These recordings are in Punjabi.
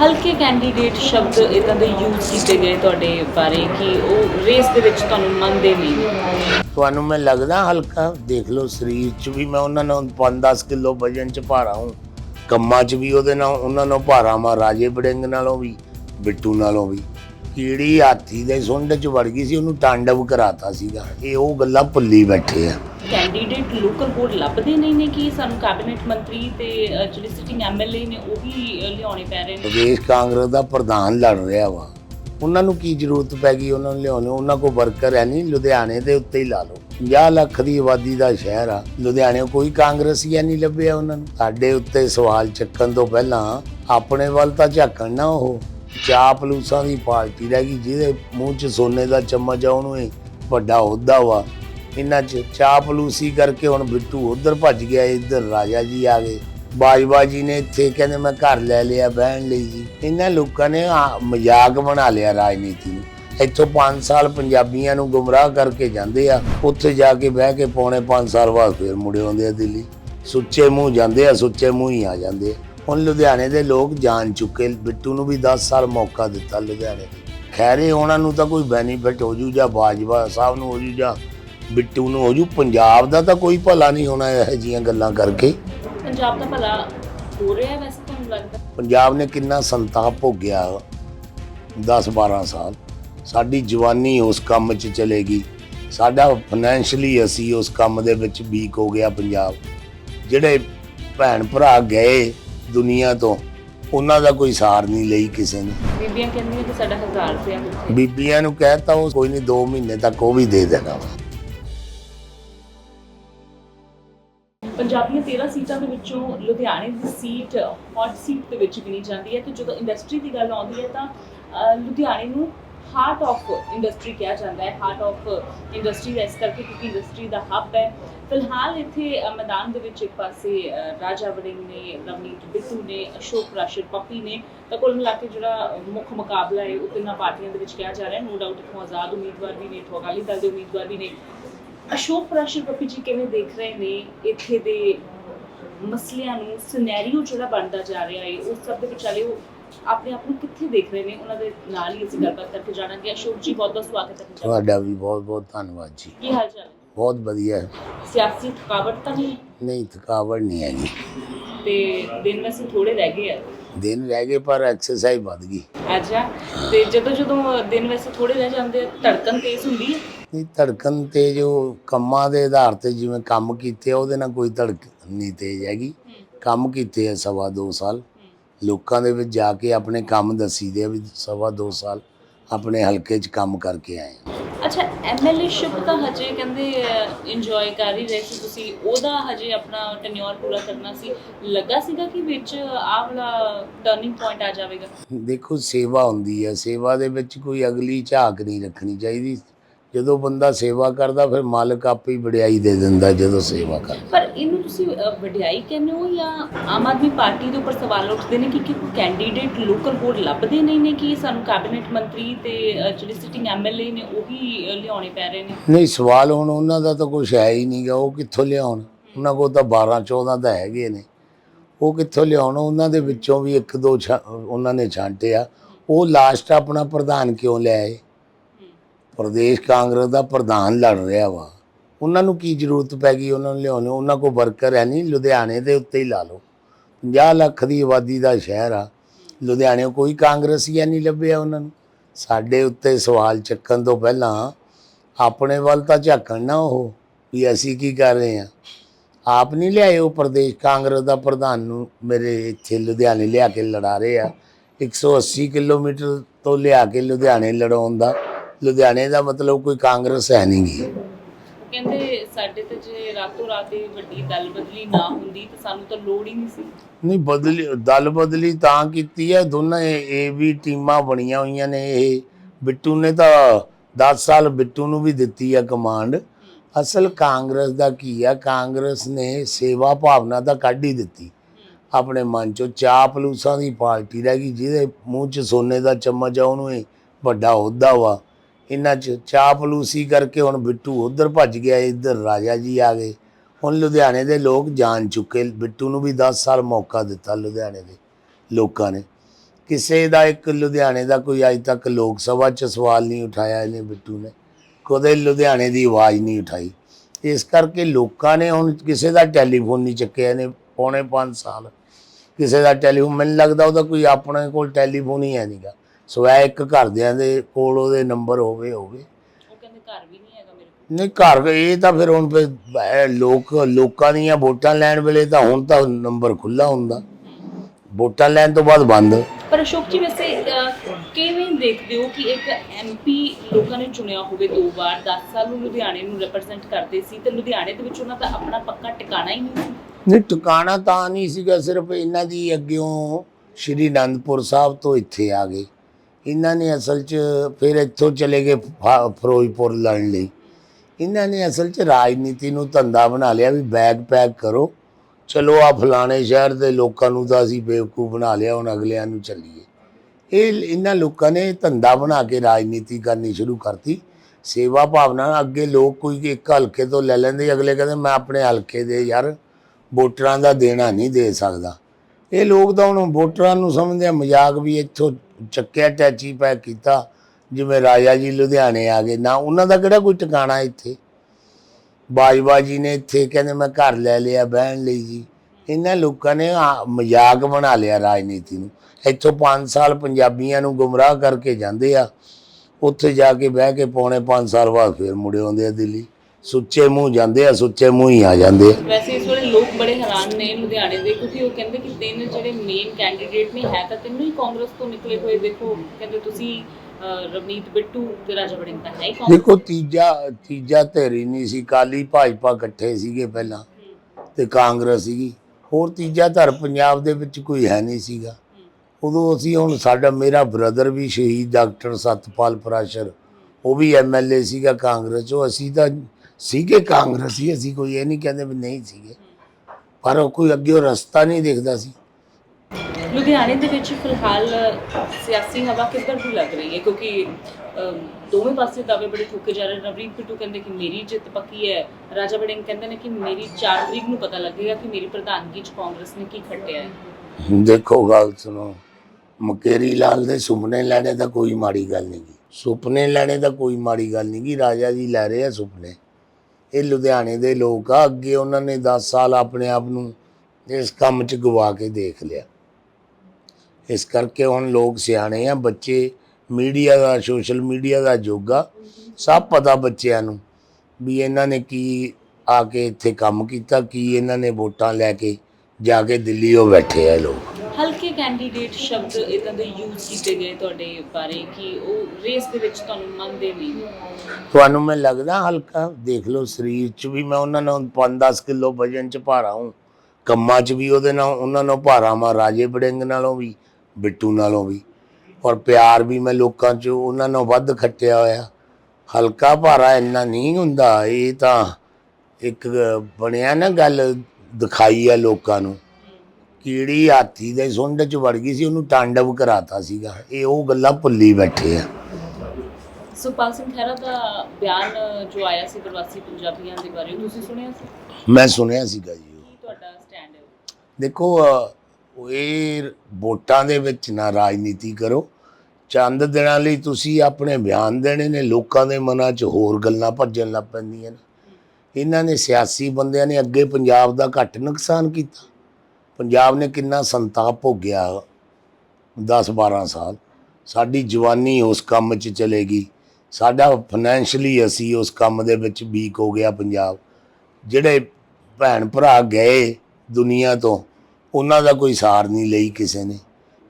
ਹਲਕੇ ਕੈਂਡੀਡੇਟ ਸ਼ਬਦ ਇਦਾਂ ਦੇ ਯੂਜ਼ ਕੀਤੇ ਗਏ ਤੁਹਾਡੇ ਬਾਰੇ ਕਿ ਉਹ ਰੇਸ ਦੇ ਵਿੱਚ ਤੁਹਾਨੂੰ ਮੰਨਦੇ ਨਹੀਂ? ਤੁਹਾਨੂੰ ਮੈਂ ਲੱਗਦਾ ਹਲਕਾ, ਦੇਖ ਲਓ ਸਰੀਰ 'ਚ ਵੀ ਮੈਂ ਉਹਨਾਂ ਨਾਲ 5-10 ਕਿਲੋ ਵਜਨ 'ਚ ਭਾਰਾ ਹਾਂ। ਕੰਮਾਂ 'ਚ ਵੀ ਉਹਦੇ ਨਾਲ, ਉਹਨਾਂ ਨੂੰ ਭਾਰਾ ਮਾ ਰਾਜੇ ਬੜਿੰਗ ਨਾਲੋਂ ਵੀ, ਬਿੱਟੂ ਨਾਲੋਂ ਵੀ। ਕੀੜੀ ਹਾਥੀ ਦੇ ਸੁੰਡ 'ਚ ਵੜ ਗਈ ਸੀ ਉਹਨੂੰ ਟਾਂਡਵ ਕਰਾਤਾ ਸੀਗਾ। ਇਹ ਉਹ ਗੱਲਾਂ ਭੁੱਲੀ ਬੈਠੇ ਆ। ਕੈਂਡੀਡੇਟ ਲੋਕਲ ਬੋਰਡ ਲੱਭਦੇ ਨਹੀਂ ਨੇ ਕਿ ਸਾਨੂੰ ਕੈਬਨਿਟ ਮੰਤਰੀ ਤੇ ਜਿਹੜੇ ਸਿਟਿੰਗ ਐਮਐਲਏ ਨੇ ਉਹ ਵੀ ਲਿਆਉਣੇ ਪੈ ਰਹੇ ਨੇ? ਪ੍ਰਦੇਸ਼ ਕਾਂਗਰਸ ਦਾ ਪ੍ਰਧਾਨ ਲੜ ਰਿਹਾ ਵਾ। ਉਹਨਾਂ ਨੂੰ ਕੀ ਜ਼ਰੂਰਤ ਪੈ ਗਈ ਉਹਨਾਂ ਨੂੰ ਲਿਆਉਣੇ ਉਹਨਾਂ ਕੋਲ ਵਰਕਰ ਹੈ ਨਹੀਂ ਲੁਧਿਆਣੇ ਦੇ ਉੱਤੇ ਹੀ ਲਾ ਲਓ। 50 ਲੱਖ ਦੀ ਆਬਾਦੀ ਦਾ ਸ਼ਹਿਰ ਆ। ਲੁਧਿਆਣੇ ਕੋਈ ਕਾਂਗਰਸੀ ਨਹੀਂ ਲੱਭਿਆ ਉਹਨਾਂ ਨੂੰ। ਸਾਡੇ ਉੱਤੇ ਸਵਾਲ ਚੱਕਣ ਤੋਂ ਪਹਿਲਾਂ ਆਪਣੇ ਵੱਲ ਤਾਂ ਝਾਕਣ ਨਾ ਉਹ। ਚਾਪਲੂਸਾਂ ਦੀ ਪਾਰਟੀ ਰਹਿ ਗਈ, ਜਿਹਦੇ ਮੂੰਹ 'ਚ ਸੋਨੇ ਦਾ ਚਮਚ ਆ ਉਹਨੂੰ ਹੀ ਵੱਡਾ ਅਹੁਦਾ ਵਾ, ਇਹਨਾਂ 'ਚ ਚਾਪਲੂਸੀ ਕਰਕੇ ਹੁਣ ਬਿੱਟੂ ਉਧਰ ਭੱਜ ਗਿਆ, ਇੱਧਰ ਰਾਜਾ ਜੀ ਆ ਗਏ। ਬਾਜਵਾ ਜੀ ਨੇ ਇੱਥੇ ਕਹਿੰਦੇ, ਮੈਂ ਘਰ ਲੈ ਲਿਆ ਬਹਿਣ ਲਈ ਜੀ। ਇਹਨਾਂ ਲੋਕਾਂ ਨੇ ਆ- ਮਜ਼ਾਕ ਬਣਾ ਲਿਆ ਰਾਜਨੀਤੀ ਨੂੰ। ਇੱਥੋਂ 5 ਸਾਲ ਪੰਜਾਬੀਆਂ ਨੂੰ ਗੁੰਮਰਾਹ ਕਰਕੇ ਜਾਂਦੇ ਆ, ਉੱਥੇ ਜਾ ਕੇ ਬਹਿ ਕੇ ਪੌਣੇ 5 ਸਾਲ ਬਾਅਦ ਫਿਰ ਮੁੜੇ ਆਉਂਦੇ ਆ ਦਿੱਲੀ। ਸੁੱਚੇ ਮੂੰਹ ਜਾਂਦੇ ਆ, ਸੁੱਚੇ ਮੂੰਹ ਹੀ ਆ ਜਾਂਦੇ ਆ। ਹੁਣ ਲੁਧਿਆਣੇ ਦੇ ਲੋਕ ਜਾਣ ਚੁੱਕੇ ਬਿੱਟੂ ਨੂੰ ਵੀ 10 ਸਾਲ ਮੌਕਾ ਦਿੱਤਾ ਲੁਧਿਆਣੇ ਦੇ ਖੈਰੇ ਉਹਨਾਂ ਨੂੰ ਤਾਂ ਕੋਈ ਬੈਨੀਫਿਟ ਹੋ ਜੂ ਜਾਂ ਬਾਜਵਾ ਸਾਹਿਬ ਨੂੰ ਹੋ ਜੂ ਜਾਂ ਬਿੱਟੂ ਨੂੰ ਹੋ ਜੂ ਪੰਜਾਬ ਦਾ ਤਾਂ ਕੋਈ ਭਲਾ ਨਹੀਂ ਹੋਣਾ ਇਹੋ ਜਿਹੀਆਂ ਗੱਲਾਂ ਕਰਕੇ। ਪੰਜਾਬ ਦਾ ਭਲਾ ਹੋ ਰਿਹਾ ਵੈਸੇ ਤੁਹਾਨੂੰ ਲੱਗਦਾ? ਪੰਜਾਬ ਨੇ ਕਿੰਨਾ ਸੰਤਾਪ ਭੋਗਿਆ 10 12 ਸਾਲ। ਸਾਡੀ ਜਵਾਨੀ ਉਸ ਕੰਮ 'ਚ ਚਲੇਗੀ ਸਾਡਾ ਫਾਈਨੈਂਸ਼ਲੀ ਅਸੀਂ ਉਸ ਕੰਮ ਦੇ ਵਿੱਚ ਵੀਕ ਹੋ ਗਿਆ ਪੰਜਾਬ। ਜਿਹੜੇ ਭੈਣ ਭਰਾ ਗਏ ਦੁਨੀਆ ਤੋਂ ਉਹਨਾਂ ਦਾ ਕੋਈ ਸਾਰ ਨਹੀਂ ਲਈ ਕਿਸੇ ਨੇ ਬੀਬੀਆਂ ਕਹਿੰਦੀਆਂ ਕਿ ਸਾਡਾ 1000 ਰੁਪਇਆ ਕਿੱਥੇ ਬੀਬੀਆਂ ਨੂੰ ਕਹਿਤਾ ਉਹ ਕੋਈ ਨਹੀਂ 2 ਮਹੀਨੇ ਤੱਕ ਉਹ ਵੀ ਦੇ ਦੇਣਾ ਵਾ। ਪੰਜਾਬ ਦੀਆਂ 13 ਸੀਟਾਂ ਦੇ ਵਿੱਚੋਂ ਲੁਧਿਆਣੇ ਦੀ ਸੀਟ ਹੌਟ ਸੀਟ ਦੇ ਵਿੱਚ ਗਿਣੀ ਜਾਂਦੀ ਹੈ ਤੇ ਜਦੋਂ ਇੰਡਸਟਰੀ ਦੀ ਗੱਲ ਆਉਂਦੀ ਹੈ ਤਾਂ ਲੁਧਿਆਣੇ ਨੂੰ ਹਾਰਟ ਆਫ ਇੰਡਸਟਰੀ ਕਿਹਾ ਜਾਂਦਾ ਹੈ ਹਾਰਟ ਆਫ ਇੰਡਸਟਰੀ ਇਸ ਕਰਕੇ ਕਿਉਂਕਿ ਇੰਡਸਟਰੀ ਦਾ ਹੱਬ ਹੈ। ਫਿਲਹਾਲ ਇੱਥੇ ਮੈਦਾਨ ਦੇ ਵਿੱਚ ਇੱਕ ਪਾਸੇ ਅਹ, ਰਾਜਾ ਵੜਿੰਗ ਨੇ ਰਵਨੀਤ ਬਿੱਟੂ ਨੇ ਅਸ਼ੋਕ ਰਾਸ਼ਰ ਪੱਪੀ ਨੇ ਤਾਂ ਕੁੱਲ ਮਿਲਾ ਕੇ ਜਿਹੜਾ ਮੁੱਖ ਮੁਕਾਬਲਾ ਹੈ ਉਹ ਤਿੰਨਾਂ ਪਾਰਟੀਆਂ ਦੇ ਵਿੱਚ ਕਿਹਾ ਜਾ ਰਿਹਾ ਹੈ। ਨੋ ਡਾਊਟ ਇੱਥੋਂ ਆਜ਼ਾਦ ਉਮੀਦਵਾਰ ਵੀ ਨੇ ਇੱਥੋਂ ਅਕਾਲੀ ਦਲ ਦੇ ਉਮੀਦਵਾਰ ਵੀ ਨੇ। ਅਸ਼ੋਕ ਰਾਸ਼ਰ ਪੱਪੀ ਜੀ ਕਿਵੇਂ ਦੇਖ ਰਹੇ ਨੇ ਇੱਥੇ ਦੇ ਮਸਲਿਆਂ ਨੂੰ ਸਿਨੈਰੀਓ ਜਿਹੜਾ ਬਣਦਾ ਜਾ ਰਿਹਾ ਹੈ ਉਸ ਸਭ ਦੇ ਵਿਚਾਲੇ ਉਹ ਆਪਣੇ ਆਪ ਨੂੰ ਕਿੱਥੇ ਦੇਖ ਰਹੇ ਨੇ? ਉਹਨਾਂ ਦੇ ਨਾਲ ਹੀ ਅਸੀਂ ਗੱਲਬਾਤ ਕਰਕੇ ਜਾਣਾਂਗੇ। ਅਸ਼ੋਕ ਜੀ ਬਹੁਤ ਬਹੁਤ ਸਵਾਗਤ ਹੈ ਤੁਹਾਡਾ। ਤੁਹਾਡਾ ਵੀ ਬਹੁਤ ਬਹੁਤ ਧੰਨਵਾਦ ਜੀ। ਕੀ ਹਾਲ ਚਾਲ ਹੈ? ਬਹੁਤ ਵਧੀਆ। ਹੈ। ਸਿਆਸੀ ਥਕਾਵਟ ਤਾਂ ਨਹੀਂ ਨਹੀਂ ਥਕਾਵਟ ਨਹੀਂ ਹੈਗੀ। ਤੇ ਦਿਨ ਵੈਸੇ ਥੋੜੇ ਰਹਿ ਗਏ ਆ। ਦਿਨ ਰਹਿ ਗਏ ਪਰ ਐਕਸਰਸਾਈਜ਼ ਵੱਧ ਗਈ। ਅੱਛਾ। ਤੇ ਜਦੋਂ ਜਦੋਂ ਦਿਨ ਵੈਸੇ ਥੋੜੇ ਰਹਿ ਜਾਂਦੇ ਆ, ਧੜਕਨ ਤੇਜ਼ ਹੁੰਦੀ ਹੈ? ਨਹੀਂ ਧੜਕਣ ਤੇ ਜੋ ਕੰਮਾਂ ਦੇ ਆਧਾਰ ਤੇ ਜਿਵੇਂ ਕੰਮ ਕੀਤੇ ਆ, ਉਹਦੇ ਨਾਲ ਕੋਈ ਧੜਕਣ ਨਹੀਂ ਤੇਜ਼ ਹੈਗੀ। ਕੰਮ ਕੀਤੇ ਆ ਸਵਾ ਦੋ ਸਾਲ। ਲੋਕਾਂ ਦੇ ਵਿੱਚ ਜਾ ਕੇ ਆਪਣੇ ਕੰਮ ਦੱਸੀਦੇ ਆ ਵੀ ਸਵਾ ਦੋ ਸਾਲ ਆਪਣੇ ਹਲਕੇ 'ਚ ਕੰਮ ਕਰਕੇ ਆਏ। ਅੱਛਾ ਐਮਐਲਏ ਸ਼ਿਪ ਤਾਂ ਹਜੇ ਕਹਿੰਦੇ ਇੰਜੋਏ ਕਰ ਹੀ ਰਹੇ ਸੀ ਤੁਸੀਂ। ਉਹਦਾ ਹਜੇ ਆਪਣਾ ਟੈਨਿਓਰ ਪੂਰਾ ਕਰਨਾ ਸੀ। ਲੱਗਾ ਸੀਗਾ ਕਿ ਵਿੱਚ ਆਹ ਵਾਲਾ ਟਰਨਿੰਗ ਪੁਆਇੰਟ ਆ ਜਾਵੇਗਾ? ਦੇਖੋ ਸੇਵਾ ਹੁੰਦੀ ਹੈ ਸੇਵਾ ਦੇ ਵਿੱਚ ਕੋਈ ਅਗਲੀ ਝਾਕ ਨਹੀਂ ਰੱਖਣੀ ਚਾਹੀਦੀ। ਜਦੋਂ ਬੰਦਾ ਸੇਵਾ ਕਰਦਾ ਫਿਰ ਮਾਲਕ ਆਪੇ ਹੀ ਵਡਿਆਈ ਦੇ ਦਿੰਦਾ ਜਦੋਂ ਸੇਵਾ ਕਰਦਾ। ਪਰ ਇਹਨੂੰ ਤੁਸੀਂ ਅ, ਵਡਿਆਈ ਕਹਿੰਦੇ ਹੋ ਜਾਂ ਆਮ ਆਦਮੀ ਪਾਰਟੀ ਦੇ ਉੱਪਰ ਸਵਾਲ ਉੱਠਦੇ ਨੇ ਕਿ ਕਿ ਕੈਂਡੀਡੇਟ ਲੋਕਲ ਬੋਰਡ ਲੱਭਦੇ ਨਹੀਂ ਨੇ ਕਿ ਸਾਨੂੰ ਕੈਬਨਿਟ ਮੰਤਰੀ ਤੇ ਅ, ਜਿਹੜੇ ਸਿਟਿੰਗ ਐਮਐਲਏ ਨੇ ਉਹ ਅ, ਲਿਆਉਣੇ ਪੈ ਰਹੇ ਨੇ? ਨਹੀਂ ਸਵਾਲ ਹੁਣ ਉਹਨਾਂ ਦਾ ਤਾਂ ਕੁਝ ਹੈ ਹੀ ਨਹੀਂਗਾ ਉਹ ਕਿੱਥੋਂ ਲਿਆਉਣ? ਉਹਨਾਂ ਕੋਲ ਤਾਂ 12 14 ਤਾਂ ਹੈਗੇ ਨੇ। ਉਹ ਕਿੱਥੋਂ ਲਿਆਉਣ? ਉਹਨਾਂ ਦੇ ਵਿੱਚੋਂ ਵੀ ਇੱਕ ਦੋ ਛਾ- ਉਹਨਾਂ ਨੇ ਛਾਂਟਿਆ। ਉਹ ਲਾਸਟ ਆਪਣਾ ਪ੍ਰਧਾਨ ਕਿਉਂ ਲਿਆਏ? ਪ੍ਰਦੇਸ਼ ਕਾਂਗਰਸ ਦਾ ਪ੍ਰਧਾਨ ਲੜ ਰਿਹਾ ਵਾ। ਉਹਨਾਂ ਨੂੰ ਕੀ ਜ਼ਰੂਰਤ ਪੈ ਗਈ? ਉਹਨਾਂ ਨੂੰ ਲਿਆਉਣ, ਉਹਨਾਂ ਕੋਲ ਵਰਕਰ ਹੈ ਨਹੀਂ। ਲੁਧਿਆਣੇ ਦੇ ਉੱਤੇ ਹੀ ਲਾ ਲਓ। 50 ਲੱਖ ਦੀ ਆਬਾਦੀ ਦਾ ਸ਼ਹਿਰ ਆ। ਲੁਧਿਆਣੇ ਕੋਈ ਕਾਂਗਰਸੀ ਨਹੀਂ ਲੱਭਿਆ ਉਹਨਾਂ ਨੂੰ। ਸਾਡੇ ਉੱਤੇ ਸਵਾਲ ਚੱਕਣ ਤੋਂ ਪਹਿਲਾਂ ਆਪਣੇ ਵੱਲ ਤਾਂ ਝਾਕਣ ਨਾ ਉਹ, ਵੀ ਅਸੀਂ ਕੀ ਕਰ ਰਹੇ ਹਾਂ। ਆਪ ਨਹੀਂ ਲਿਆਏ ਉਹ ਪ੍ਰਦੇਸ਼ ਕਾਂਗਰਸ ਦਾ ਪ੍ਰਧਾਨ ਨੂੰ? ਮੇਰੇ ਇੱਥੇ ਲੁਧਿਆਣੇ ਲਿਆ ਕੇ ਲੜਾ ਰਹੇ ਆ। 180 ਕਿਲੋਮੀਟਰ ਤੋਂ ਲਿਆ ਕੇ ਲੁਧਿਆਣੇ ਲੜਾਉਣ ਦਾ। ਲੁਧਿਆਣੇ ਦਾ ਮਤਲਬ ਕੋਈ ਕਾਂਗਰਸ ਹੈ ਨਹੀਂ ਗੀ। ਉਹ ਕਹਿੰਦੇ ਸਾਡੇ ਤੇ ਜੇ ਰਾਤੋਂ ਰਾਤ ਵੱਡੀ ਦਲ ਬਦਲੀ ਨਾ ਹੁੰਦੀ ਤਾਂ ਸਾਨੂੰ ਤਾਂ ਲੋੜ ਹੀ ਨਹੀਂ ਸੀ। ਨਹੀਂ ਬਦਲੀ ਦਲ ਬਦਲੀ ਤਾਂ ਕੀਤੀ ਹੈ। ਦੋਨਾਂ ਇਹ ਵੀ ਟੀਮਾਂ ਬਣੀਆਂ ਹੋਈਆਂ ਨੇ। ਇਹ ਬਿੱਟੂ ਨੇ ਤਾਂ 10 ਸਾਲ ਬਿੱਟੂ ਨੂੰ ਵੀ ਦਿੱਤੀ ਹੈ ਕਮਾਂਡ। ਅਸਲ ਕਾਂਗਰਸ ਦਾ ਕੀ ਹੈ ਕਾਂਗਰਸ ਨੇ ਸੇਵਾ ਭਾਵਨਾ ਤਾਂ ਕੱਢ ਹੀ ਦਿੱਤੀ। ਆਪਣੇ ਮਨ ਚੋਂ ਚਾਪਲੂਸਾਂ ਦੀ ਪਾਰਟੀ ਰਹਿ ਗਈ ਜਿਹਦੇ ਮੂੰਹ 'ਚ ਸੋਨੇ ਦਾ ਚਮਚ ਆ ਉਹਨੂੰ ਵੱਡਾ ਅਹੁਦਾ ਵਾ। ਇਹਨਾਂ 'ਚ ਚਾਪਲੂਸੀ ਕਰਕੇ ਹੁਣ ਬਿੱਟੂ ਉਧਰ ਭੱਜ ਗਿਆ, ਇੱਧਰ ਰਾਜਾ ਜੀ ਆ ਗਏ। ਹੁਣ ਲੁਧਿਆਣੇ ਦੇ ਲੋਕ ਜਾਣ ਚੁੱਕੇ। ਬਿੱਟੂ ਨੂੰ ਵੀ 10 ਸਾਲ ਮੌਕਾ ਦਿੱਤਾ ਲੁਧਿਆਣੇ ਦੇ ਲੋਕਾਂ ਨੇ। ਕਿਸੇ ਦਾ ਇੱਕ ਲੁਧਿਆਣੇ ਦਾ ਕੋਈ ਅੱਜ ਤੱਕ ਲੋਕ ਸਭਾ 'ਚ ਸਵਾਲ ਨਹੀਂ ਉਠਾਇਆ ਇਹਨੇ ਬਿੱਟੂ ਨੇ। ਕਦੇ ਲੁਧਿਆਣੇ ਦੀ ਆਵਾਜ਼ ਨਹੀਂ ਉਠਾਈ। ਇਸ ਕਰਕੇ ਲੋਕਾਂ ਨੇ ਹੁਣ ਕਿਸੇ ਦਾ ਟੈਲੀਫੋਨ ਨਹੀਂ ਚੱਕਿਆ ਇਹਨੇ ਪੌਣੇ 5 ਸਾਲ। ਕਿਸੇ ਦਾ ਟੈਲੀਫੋਨ, ਮੈਨੂੰ ਲੱਗਦਾ ਉਹਦਾ ਕੋਈ ਆਪਣੇ ਕੋਲ ਟੈਲੀਫੋਨ ਹੀ ਹੈ ਨਹੀਂਗਾ ਸਵੈ ਇੱਕ ਘਰਦਿਆਂ ਦੇ ਕੋਲ ਉਹਦੇ ਨੰਬਰ ਹੋਵੇ ਹੋਵੇ। ਉਹ ਕਹਿੰਦੇ ਘਰ ਵੀ ਨਹੀਂ ਹੈਗਾ ਮੇਰੇ ਕੋਲ। ਨਹੀਂ ਘਰ ਇਹ ਤਾਂ ਫਿਰ ਹੁਣ ਫਿਰ ਲੋਕ ਲੋਕਾਂ ਦੀਆਂ ਵੋਟਾਂ ਲੈਣ ਵੇਲੇ ਤਾਂ ਹੁਣ ਤਾਂ ਨੰਬਰ ਖੁੱਲਾ ਹੁੰਦਾ। ਵੋਟਾਂ ਲੈਣ ਤੋਂ ਬਾਅਦ ਬੰਦ। ਪਰ ਅਸ਼ੋਕ ਜੀ ਵੈਸੇ ਕਿਵੇਂ ਦੇਖਦੇ ਹੋ ਕਿ ਇੱਕ ਐਮਪੀ ਲੋਕਾਂ ਨੇ ਚੁਣਿਆ ਹੋਵੇ ਦੋ ਵਾਰ 10 ਸਾਲ ਨੂੰ ਲੁਧਿਆਣੇ ਨੂੰ ਰਿਪਰੈਜ਼ੈਂਟ ਕਰਦੇ ਸੀ ਤੇ ਲੁਧਿਆਣੇ ਦੇ ਵਿੱਚ ਉਹਨਾਂ ਦਾ ਆਪਣਾ ਪੱਕਾ ਟਿਕਾਣਾ ਹੀ ਨਹੀਂ ਸੀ? ਨਹੀਂ ਟਿਕਾਣਾ ਤਾਂ ਨਹੀਂ ਸੀਗਾ ਸਿਰਫ ਇਹਨਾਂ ਦੀ ਅੱਗਿਓਂ ਸ਼੍ਰੀ ਅਨੰਦਪੁਰ ਸਾਹਿਬ ਤੋਂ ਇੱਥੇ ਆ ਗਏ। ਇਹਨਾਂ ਨੇ ਅਸਲ 'ਚ ਫਿਰ ਇੱਥੋਂ ਚਲੇ ਗਏ ਫ- ਫਿਰੋਜ਼ਪੁਰ ਲੜਨ ਲਈ। ਇਹਨਾਂ ਨੇ ਅਸਲ 'ਚ ਰਾਜਨੀਤੀ ਨੂੰ ਧੰਦਾ ਬਣਾ ਲਿਆ ਵੀ ਬੈਗ ਪੈਕ ਕਰੋ। ਚਲੋ ਆ ਫਲਾਣੇ ਸ਼ਹਿਰ ਦੇ ਲੋਕਾਂ ਨੂੰ ਤਾਂ ਅਸੀਂ ਬੇਵਕੂਫ ਬਣਾ ਲਿਆ, ਹੁਣ ਅਗਲਿਆਂ ਨੂੰ ਚੱਲੀਏ। ਇਹ ਇਹਨਾਂ ਲੋਕਾਂ ਨੇ ਧੰਦਾ ਬਣਾ ਕੇ ਰਾਜਨੀਤੀ ਕਰਨੀ ਸ਼ੁਰੂ ਕਰਤੀ। ਸੇਵਾ ਭਾਵਨਾ ਨਾਲ ਅੱਗੇ ਲੋਕ ਕੋਈ ਇੱਕ ਹਲਕੇ ਤੋਂ ਲੈ ਲੈਂਦੇ, ਅਗਲੇ ਕਹਿੰਦੇ ਮੈਂ ਆਪਣੇ ਹਲਕੇ ਦੇ ਯਾਰ ਵੋਟਰਾਂ ਦਾ ਦੇਣਾ ਨਹੀਂ ਦੇ ਸਕਦਾ। ਇਹ ਲੋਕ ਤਾਂ ਹੁਣ ਵੋਟਰਾਂ ਨੂੰ ਸਮਝਦੇ ਆ, ਮਜ਼ਾਕ ਵੀ ਇੱਥੋਂ ਚੱਕਿਆ ਟੈਚੀ ਪੈਕ ਕੀਤਾ, ਜਿਵੇਂ ਰਾਜਾ ਜੀ ਲੁਧਿਆਣੇ ਆ ਗਏ। ਨਾ ਉਹਨਾਂ ਦਾ ਕਿਹੜਾ ਕੋਈ ਟਿਕਾਣਾ ਇੱਥੇ? ਬਾਜਵਾ ਜੀ ਨੇ ਇੱਥੇ ਕਹਿੰਦੇ, ਮੈਂ ਘਰ ਲੈ ਲਿਆ ਬਹਿਣ ਲਈ ਜੀ। ਇਹਨਾਂ ਲੋਕਾਂ ਨੇ ਆ- ਮਜ਼ਾਕ ਬਣਾ ਲਿਆ ਰਾਜਨੀਤੀ ਨੂੰ। ਇੱਥੋਂ 5 ਸਾਲ ਪੰਜਾਬੀਆਂ ਨੂੰ ਗੁੰਮਰਾਹ ਕਰਕੇ ਜਾਂਦੇ ਆ। ਉੱਥੇ ਜਾ ਕੇ ਬਹਿ ਕੇ ਪੌਣੇ 5 ਸਾਲ ਬਾਅਦ ਫਿਰ ਮੁੜੇ ਆਉਂਦੇ ਆ ਦਿੱਲੀ। ਸੁੱਚੇ ਮੂੰਹ ਜਾਂਦੇ ਆ ਸੁੱਚੇ ਮੂੰਹ ਹੀ ਆ ਜਾਂਦੇ ਆ। ਵੈਸੇ ਇਸ ਵੇਲੇ ਲੋਕ ਬੜੇ ਹੈਰਾਨ ਨੇ ਲੁਧਿਆਣੇ ਦੇ ਕਿਉਂਕਿ ਉਹ ਕਹਿੰਦੇ ਕਿ ਤਿੰਨ ਜਿਹੜੇ ਮੇਨ ਕੈਂਡੀਡੇਟ ਨੇ ਹੈ ਤਾਂ ਤਿੰਨੋਂ ਹੀ ਕਾਂਗਰਸ ਤੋਂ ਨਿਕਲੇ ਹੋਏ ਦੇਖੋ ਕਹਿੰਦੇ ਤੁਸੀਂ ਰਵਨੀਤ ਬਿੱਟੂ ਤੇ ਰਾਜਾ ਵੜਿੰਗ ਤਾਂ ਹੈ ਕਾਂਗਰਸ। ਦੇਖੋ ਤੀਜਾ ਤੀਜਾ ਧਿਰ ਨਹੀਂ ਸੀ ਕਾਲੀ ਭਾਜਪਾ ਇਕੱਠੇ ਸੀਗੇ ਪਹਿਲਾਂ ਤੇ ਕਾਂਗਰਸ ਸੀਗੀ। ਹੋਰ ਤੀਜਾ ਧਰ ਪੰਜਾਬ ਦੇ ਵਿੱਚ ਕੋਈ ਹੈ ਨਹੀਂ ਸੀਗਾ। ਉਦੋਂ ਅਸੀਂ ਹੁਣ ਸਾਡਾ ਮੇਰਾ ਬ੍ਰਦਰ ਵੀ ਸ਼ਹੀਦ ਡਾਕਟਰ ਸਤਪਾਲ ਪਰਾਸ਼ਰ ਉਹ ਵੀ ਐਮਐਲਏ ਸੀਗਾ ਕਾਂਗਰਸ ਚੋਂ। ਅਸੀਂ ਤਾਂ ਸੀਗੇ ਕਾਂਗਰਸੀ ਅਸੀਂ ਕੋਈ ਇਹ ਨਹੀਂ ਕਹਿੰਦੇ ਵੀ ਨਹੀਂ ਸੀਗੇ। ਪਰ ਉਹ ਕੋਈ ਅੱਗੇ ਰਸਤਾ ਨਹੀਂ ਦਿਖਦਾ ਸੀ। ਲੁਧਿਆਣੇ ਦੇ ਵਿੱਚ ਫਿਲਹਾਲ ਸਿਆਸੀ ਹਵਾ ਕਿੱਧਰ ਦੀ ਲੱਗ ਰਹੀ ਹੈ? ਕਿਉਂਕਿ ਦੋਵੇਂ ਪਾਸੇ ਦਾਅਵੇ ਬੜੇ ਠੋਕੇ ਜਾ ਰਹੇ ਨੇ। ਨਵਰੀਤ ਬਿੱਟੂ ਕਹਿੰਦੇ ਕਿ ਮੇਰੀ ਜਿੱਤ ਪੱਕੀ ਹੈ। ਰਾਜਾ ਵੜਿੰਗ ਕਹਿੰਦੇ ਨੇ ਕਿ ਮੇਰੀ 4 ਤਰੀਕ ਨੂੰ ਪਤਾ ਲੱਗੇਗਾ ਕਿ ਮੇਰੀ ਪ੍ਰਧਾਨਗੀ 'ਚ ਕਾਂਗਰਸ ਨੇ ਕੀ ਖੱਟਿਆ ਹੈ। ਦੇਖੋ ਗੱਲ ਸੁਣੋ। ਮਕੇਰੀ ਲਾਲ ਦੇ ਸੁਪਨੇ ਲੈਣੇ ਤਾਂ ਕੋਈ ਮਾੜੀ ਗੱਲ ਨਹੀਂ ਸੁਪਨੇ ਲੈਣੇ ਤਾਂ ਕੋਈ ਮਾੜੀ ਗੱਲ ਨਹੀਂ ਰਾਜਾ ਜੀ ਲੈ ਰਹੇ ਆ ਸੁਪਨੇ। ਇਹ ਲੁਧਿਆਣੇ ਦੇ ਲੋਕ ਆ, ਅੱਗੇ ਉਹਨਾਂ ਨੇ 10 ਸਾਲ ਆਪਣੇ ਆਪ ਨੂੰ ਇਸ ਕੰਮ 'ਚ ਗਵਾ ਕੇ ਦੇਖ ਲਿਆ। ਇਸ ਕਰਕੇ ਹੁਣ ਲੋਕ ਸਿਆਣੇ ਆ, ਬੱਚੇ ਮੀਡੀਆ ਦਾ, ਸੋਸ਼ਲ ਮੀਡੀਆ ਦਾ ਜੋਗਾ ਸਭ ਪਤਾ ਬੱਚਿਆਂ ਨੂੰ ਵੀ ਇਹਨਾਂ ਨੇ ਕੀ ਆ ਕੇ ਇੱਥੇ ਕੰਮ ਕੀਤਾ, ਕੀ ਇਹਨਾਂ ਨੇ ਵੋਟਾਂ ਲੈ ਕੇ ਜਾ ਕੇ ਦਿੱਲੀ ਉਹ ਬੈਠੇ ਆ ਲੋਕ। ਹਲਕੇ ਕੈਂਡੀਡੇਟ ਸ਼ਬਦ ਇਦਾਂ ਦੇ ਯੂਜ਼ ਕੀਤੇ ਗਏ ਤੁਹਾਡੇ ਬਾਰੇ ਕਿ ਉਹ ਰੇਸ ਦੇ ਵਿੱਚ ਤੁਹਾਨੂੰ ਮੰਨਦੇ ਨਹੀਂ? ਤੁਹਾਨੂੰ ਮੈਂ ਲੱਗਦਾ ਹਲਕਾ ਦੇਖ ਲਓ, ਸਰੀਰ 'ਚ ਵੀ ਮੈਂ ਉਹਨਾਂ ਨਾਲ 5-10 ਕਿਲੋ ਵਜਨ 'ਚ ਭਾਰਾ ਹੂੰ। ਕੰਮਾਂ 'ਚ ਵੀ ਉਹਦੇ ਨਾਲ, ਉਹਨਾਂ ਨਾਲ ਭਾਰਾ ਮੈਂ ਰਾਜੇ ਬੜਿੰਗ ਨਾਲੋਂ ਵੀ, ਬਿੱਟੂ ਨਾਲੋਂ ਵੀ। ਔਰ ਪਿਆਰ ਵੀ ਮੈਂ ਲੋਕਾਂ 'ਚ ਉਹਨਾਂ ਨਾਲ ਵੱਧ ਖੱਟਿਆ ਹੋਇਆ। ਹਲਕਾ ਭਾਰਾ ਇੰਨਾ ਨਹੀਂ ਹੁੰਦਾ, ਇਹ ਤਾਂ ਇੱਕ ਬਣਿਆ ਨਾ ਗੱਲ ਦਿਖਾਈ ਆ ਲੋਕਾਂ ਨੂੰ। ਕੀੜੀ ਹਾਥੀ ਦੇ ਸੁੰਡ 'ਚ ਵੜ ਗਈ ਸੀ ਉਹਨੂੰ ਤਾਂਡਵ ਕਰਾਤਾ ਸੀਗਾ। ਇਹ ਉਹ ਗੱਲਾਂ ਭੁੱਲੀ ਬੈਠੇ ਆ। ਸੁਖਪਾਲ ਸਿੰਘ ਖਹਿਰਾ ਦਾ ਬਿਆਨ ਜੋ ਆਇਆ ਸੀ ਪ੍ਰਵਾਸੀ ਪੰਜਾਬੀਆਂ ਦੇ ਬਾਰੇ ਤੁਸੀਂ ਸੁਣਿਆ ਸੀ? ਮੈਂ ਸੁਣਿਆ ਸੀਗਾ ਜੀ ਉਹ। ਕੀ ਤੁਹਾਡਾ ਸਟੈਂਡ ਹੈ? ਦੇਖੋ ਇਹ ਵੋਟਾਂ ਦੇ ਵਿੱਚ ਨਾ ਰਾਜਨੀਤੀ ਕਰੋ। ਚੰਦ ਦਿਨਾਂ ਲਈ ਤੁਸੀਂ ਆਪਣੇ ਬਿਆਨ ਦੇਣੇ ਨੇ ਲੋਕਾਂ ਦੇ ਮਨਾਂ 'ਚ ਹੋਰ ਗੱਲਾਂ ਭੱਜਣ ਲੱਗ ਪੈਂਦੀਆਂ ਨੇ। ਇਹਨਾਂ ਨੇ ਸਿਆਸੀ ਬੰਦਿਆਂ ਨੇ ਅੱਗੇ ਪੰਜਾਬ ਦਾ ਘੱਟ ਨੁਕਸਾਨ ਕੀਤਾ। ਪੰਜਾਬ ਨੇ ਕਿੰਨਾ ਸੰਤਾਪ ਭੋਗਿਆ 10 12 ਸਾਲ। ਸਾਡੀ ਜਵਾਨੀ ਉਸ ਕੰਮ 'ਚ ਚਲੇਗੀ। ਸਾਡਾ ਫਾਈਨੈਂਸ਼ਲੀ ਅਸੀਂ ਉਸ ਕੰਮ ਦੇ ਵਿੱਚ ਵੀਕ ਹੋ ਗਿਆ ਪੰਜਾਬ। ਜਿਹੜੇ ਭੈਣ ਭਰਾ ਗਏ ਦੁਨੀਆ ਤੋਂ, ਉਹਨਾਂ ਦਾ ਕੋਈ ਸਾਰ ਨਹੀਂ ਲਈ ਕਿਸੇ ਨੇ।